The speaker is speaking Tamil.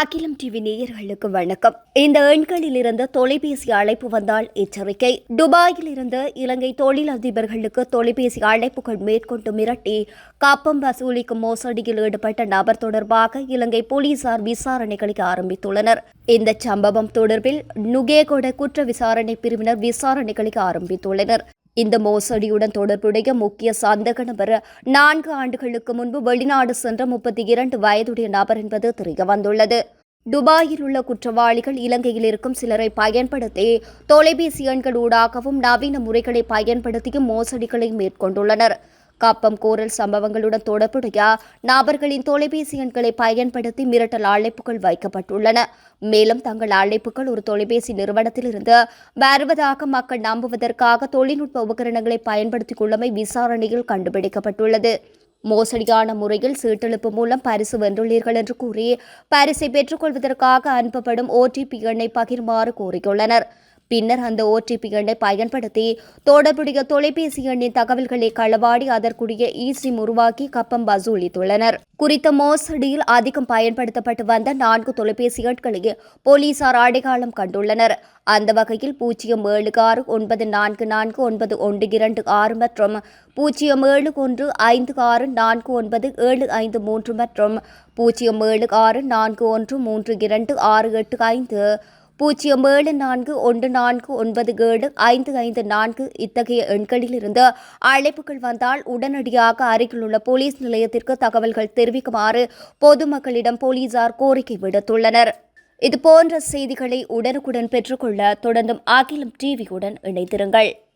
அகிலம் டிவி நேயர்களுக்கு வணக்கம். இந்த எண்களில் இருந்து தொலைபேசி அழைப்பு வந்தால் எச்சரிக்கை. துபாயில் இருந்து இலங்கை தொழிலதிபர்களுக்கு தொலைபேசி அழைப்புகள் மேற்கொண்டு மிரட்டி கப்பம் வசூலிக்கும் மோசடியில் ஈடுபட்ட நபர் தொடர்பாக இலங்கை போலீசார் விசாரணைகளை ஆரம்பித்துள்ளனர். இந்த சம்பவம் தொடர்பில் நுகேகொட குற்ற விசாரணை பிரிவினர் விசாரணைகளை ஆரம்பித்துள்ளனர். இந்த மோசடியுடன் தொடர்புடைய முக்கிய சந்தக நபர் நான்கு ஆண்டுகளுக்கு முன்பு வெளிநாடு சென்ற முப்பத்தி இரண்டு வயதுடைய நபர் என்பது தெரிய வந்துள்ளது. துபாயில் உள்ள குற்றவாளிகள் இலங்கையில் இருக்கும் சிலரை பயன்படுத்தி தொலைபேசி எண்கள் ஊடாகவும் நவீன முறைகளை பயன்படுத்தியும் மோசடிகளை மேற்கொண்டுள்ளனர். கப்பம் கோரல் சம்பவங்களுடன் தொடர்புடைய நபர்களின் தொலைபேசி எண்களை பயன்படுத்தி மிரட்டல் அழைப்புகள் வைக்கப்பட்டுள்ளன. மேலும் தங்கள் அழைப்புகள் ஒரு தொலைபேசி நிறுவனத்திலிருந்து வருவதாக மக்கள் நம்புவதற்காக தொழில்நுட்ப உபகரணங்களை பயன்படுத்திக் கொள்ளமை விசாரணையில் கண்டுபிடிக்கப்பட்டுள்ளது. மோசடியான முறையில் சீட்டெழுப்பு மூலம் பரிசு வென்றுள்ளீர்கள் என்று கூறி பரிசை பெற்றுக்கொள்வதற்காக அனுப்பப்படும் ஓடிபி எண்ணை பகிர்மாறு கோரியுள்ளனர். பின்னர் அந்த ஓடிபி எண்ணை பயன்படுத்தி தொடர்புடைய தொலைபேசி எண்ணின் தகவல்களை களவாடி அதற்குரிய இ சிம் உருவாக்கி கப்பம் வசூலித்துள்ளனர். குறித்த மோசடியில் அதிகம் பயன்படுத்தப்பட்டு வந்த நான்கு தொலைபேசி எண்களையே போலீசார் அடையாளம் கண்டுள்ளனர். அந்த வகையில் பூஜ்ஜியம் ஏழு ஆறு ஒன்பது நான்கு நான்கு ஒன்பது ஒன்று இரண்டு ஆறு மற்றும் பூஜ்ஜியம் ஏழு ஒன்று ஐந்து ஆறு நான்கு ஒன்பது ஏழு ஐந்து மூன்று மற்றும் பூஜ்ஜியம் ஏழு ஆறு நான்கு ஒன்று மூன்று இரண்டு ஆறு எட்டு ஐந்து பூஜ்ஜியம் ஏழு நான்கு ஒன்று நான்கு ஒன்பது ஏழு ஐந்து ஐந்து நான்கு இத்தகைய எண்களிலிருந்து அழைப்புகள் வந்தால் உடனடியாக அருகிலுள்ள போலீஸ் நிலையத்திற்கு தகவல்கள் தெரிவிக்குமாறு பொதுமக்களிடம் போலீசார் கோரிக்கை விடுத்துள்ளனர். இதுபோன்ற செய்திகளை உடனுக்குடன் பெற்றுக்கொள்ள தொடர்ந்தும் அகிலம் டிவியுடன் இணைந்திருங்கள்.